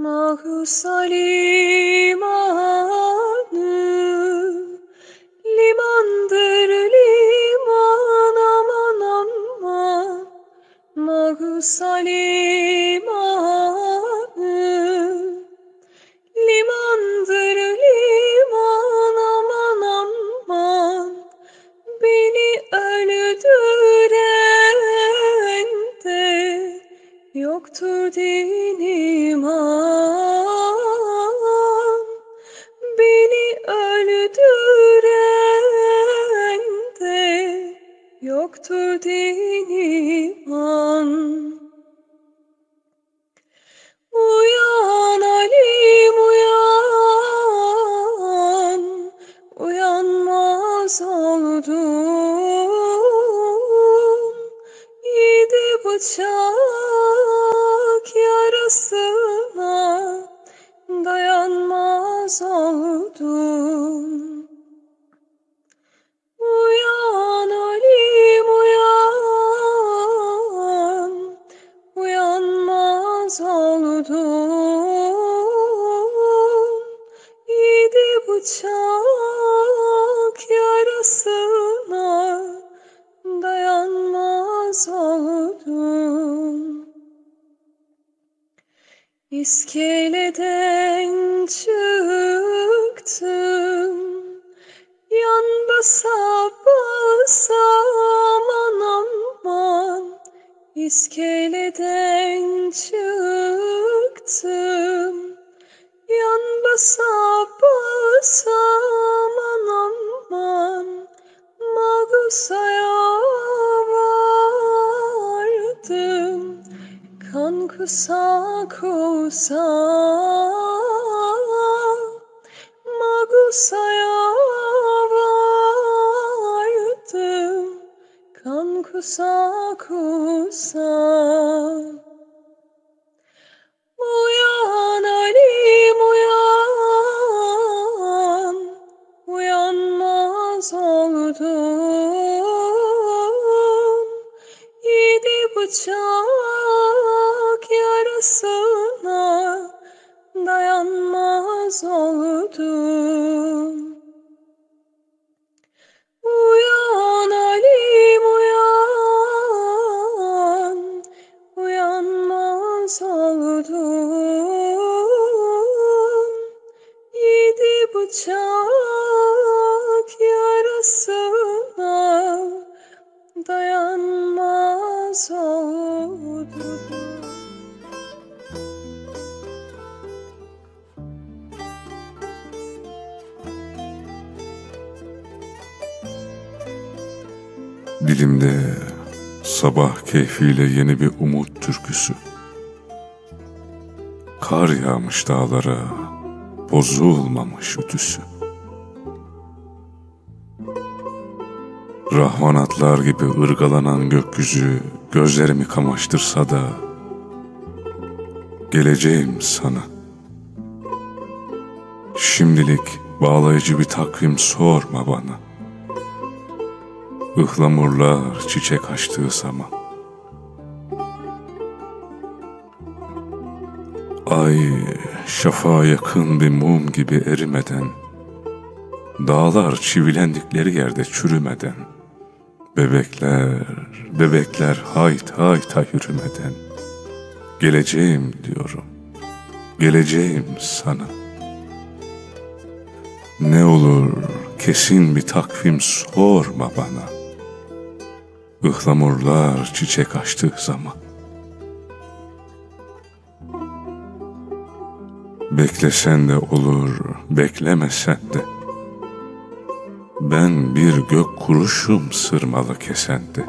Mahsa limanı Uyanmaz oldum bıçak yarasına Dayanmaz oldum İskeleden çıktım Yan basa basa aman aman. İskeleden çıktım Magusa'ya vardım Kan kusa kusa oldum Yedi bıçak Dilimde sabah keyfiyle yeni bir umut türküsü. Kar yağmış dağlara, bozulmamış ütüsü. Rahvanatlar gibi ırgalanan gökyüzü gözlerimi kamaştırsa da geleceğim sana. Şimdilik bağlayıcı bir takvim sorma bana. Ihlamurlar çiçek açtığı zaman. Ay şafağa yakın bir mum gibi erimeden Dağlar çivilendikleri yerde çürümeden Bebekler, bebekler hayt hayta yürümeden. Geleceğim diyorum, geleceğim sana. Ne olur kesin bir takvim sorma bana Ihlamurlar çiçek açtığı zaman. Beklesen de olur, beklemesen de. Ben bir gök kuruşum sırmalı kesende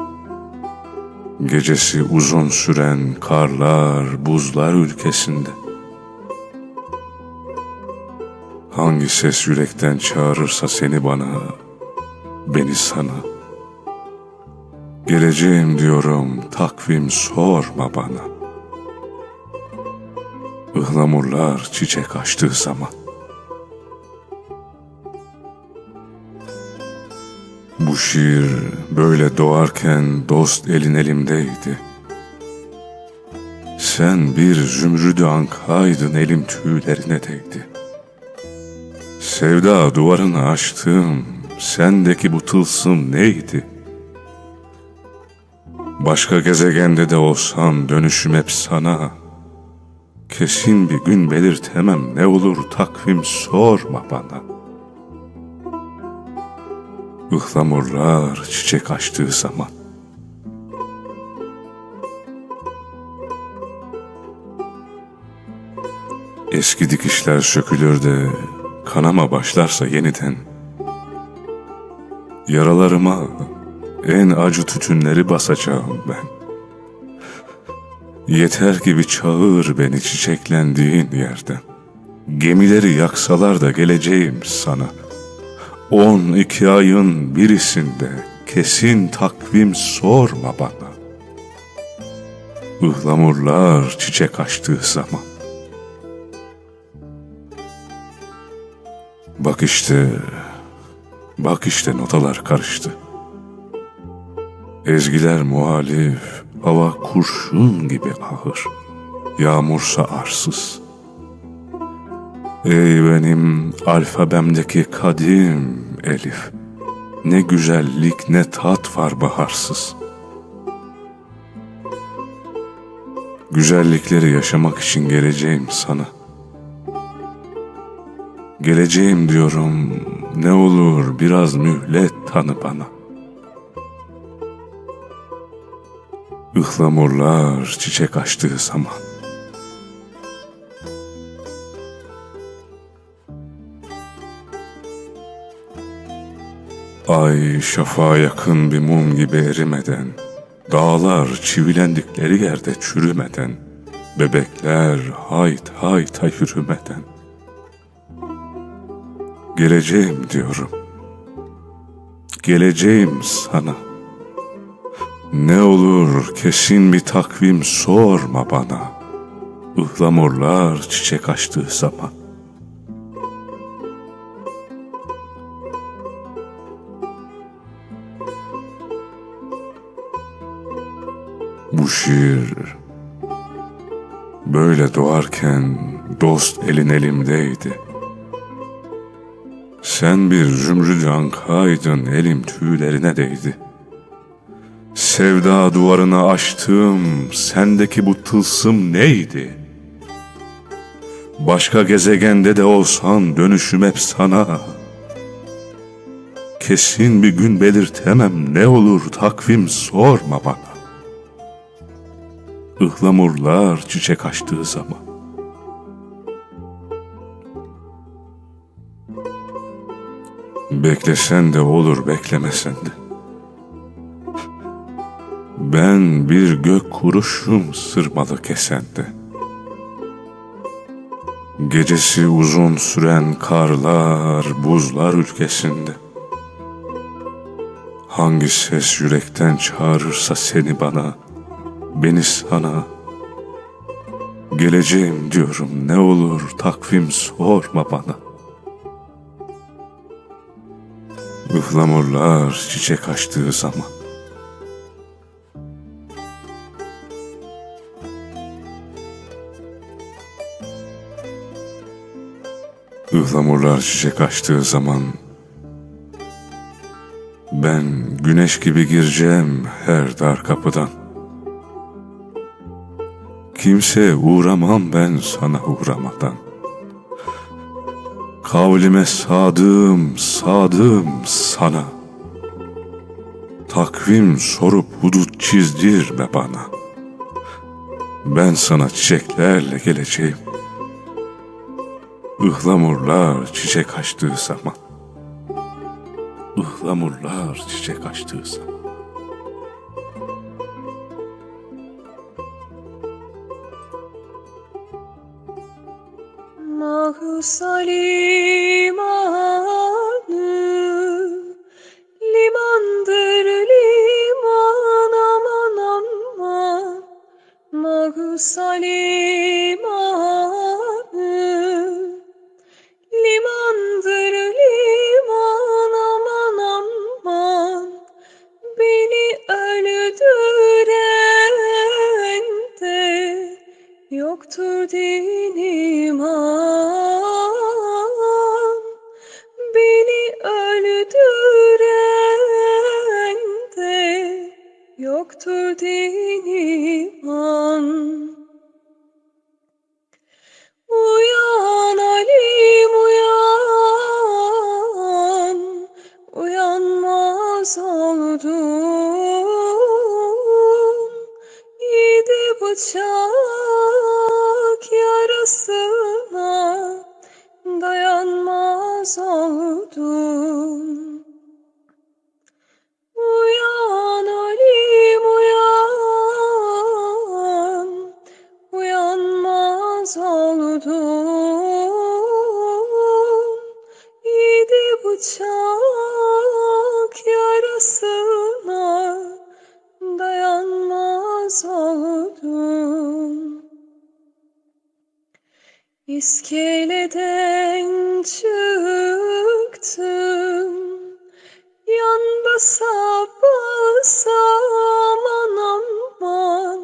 Gecesi uzun süren karlar, buzlar ülkesinde. Hangi ses yürekten çağırırsa seni bana, beni sana Geleceğim diyorum takvim sorma bana Ihlamurlar çiçek açtığı zaman Bu şiir böyle doğarken dost elin elimdeydi. Sen bir zümrüdü ankaydın elim tüylerine değdi. Sevda duvarını açtım, sendeki bu tılsım neydi? Başka gezegende de olsam dönüşüm hep sana. Kesin bir gün belirtemem ne olur takvim sorma bana. Ihlamurlar çiçek açtığı zaman. Eski dikişler sökülür de kanama başlarsa yeniden. Yaralarıma en acı tütünleri basacağım ben. Yeter ki bir çağır beni çiçeklendiğin yerden. Gemileri yaksalar da geleceğim sana. On iki ayın birisinde kesin takvim sorma bana. Ihlamurlar çiçek açtığı zaman. Bak işte, bak işte notalar karıştı. Ezgiler muhalif, hava kurşun gibi ağır. Yağmursa arsız. Ey benim alfabemdeki kadim elif. Ne güzellik ne tat var baharsız. Güzellikleri yaşamak için geleceğim sana. Geleceğim diyorum, ne olur biraz mühlet tanı bana. Ihlamurlar çiçek açtığı zaman. Ay şafağa yakın bir mum gibi erimeden, dağlar çivilendikleri yerde çürümeden, bebekler hayt hayta yürümeden, geleceğim diyorum. Geleceğim sana. Ne olur kesin bir takvim sorma bana. Ihlamurlar çiçek açtığı zaman. Bu şiir böyle doğarken dost elin elimdeydi. Sen bir zümrüt ankaydın elim tüylerine değdi. Sevda duvarını açtım, sendeki bu tılsım neydi? Başka gezegende de olsan dönüşüm hep sana. Kesin bir gün belirtemem ne olur takvim sorma bana. Ihlamurlar çiçek açtığı zaman. Beklesen de olur beklemesen de. Ben bir gök kuruşum sırmalı kesende. Gecesi uzun süren karlar, buzlar ülkesinde. Hangi ses yürekten çağırırsa seni bana, beni sana. Geleceğim diyorum ne olur takvim sorma bana. Ihlamurlar çiçek açtığı zaman. Ihlamurlar çiçek açtığı zaman ben güneş gibi gireceğim her dar kapıdan. Kimse uğramam ben sana uğramadan. Kavlime sadığım, sadığım sana. Takvim sorup hudut çizdirme bana. Ben sana çiçeklerle geleceğim. Ihlamurlar çiçek açtığı zaman. Ihlamurlar çiçek açtığı zaman. Mahı Salimanı Limandır liman aman aman Mahı Salimanı Oldum Uyan Alim uyan Uyanmaz oldum. Yedi bıçak yarasına Dayanmaz oldum İskeleden çıktım. Yan basa basa aman aman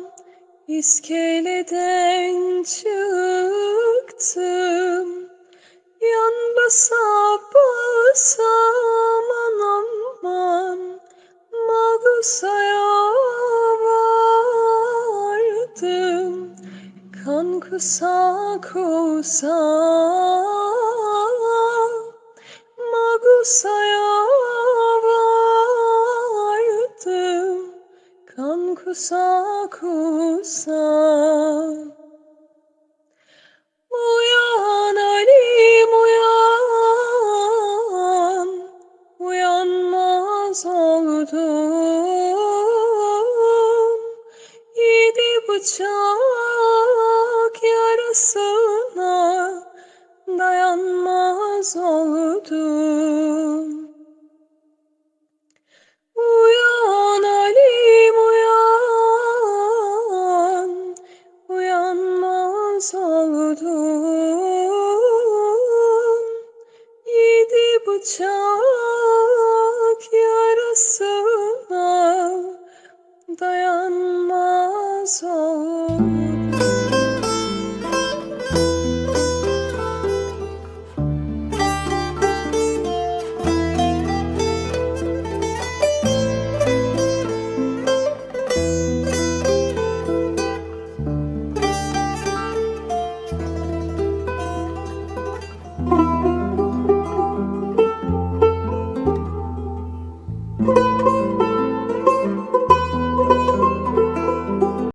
İskeleden çıktım. Yan basa basa Kan kusa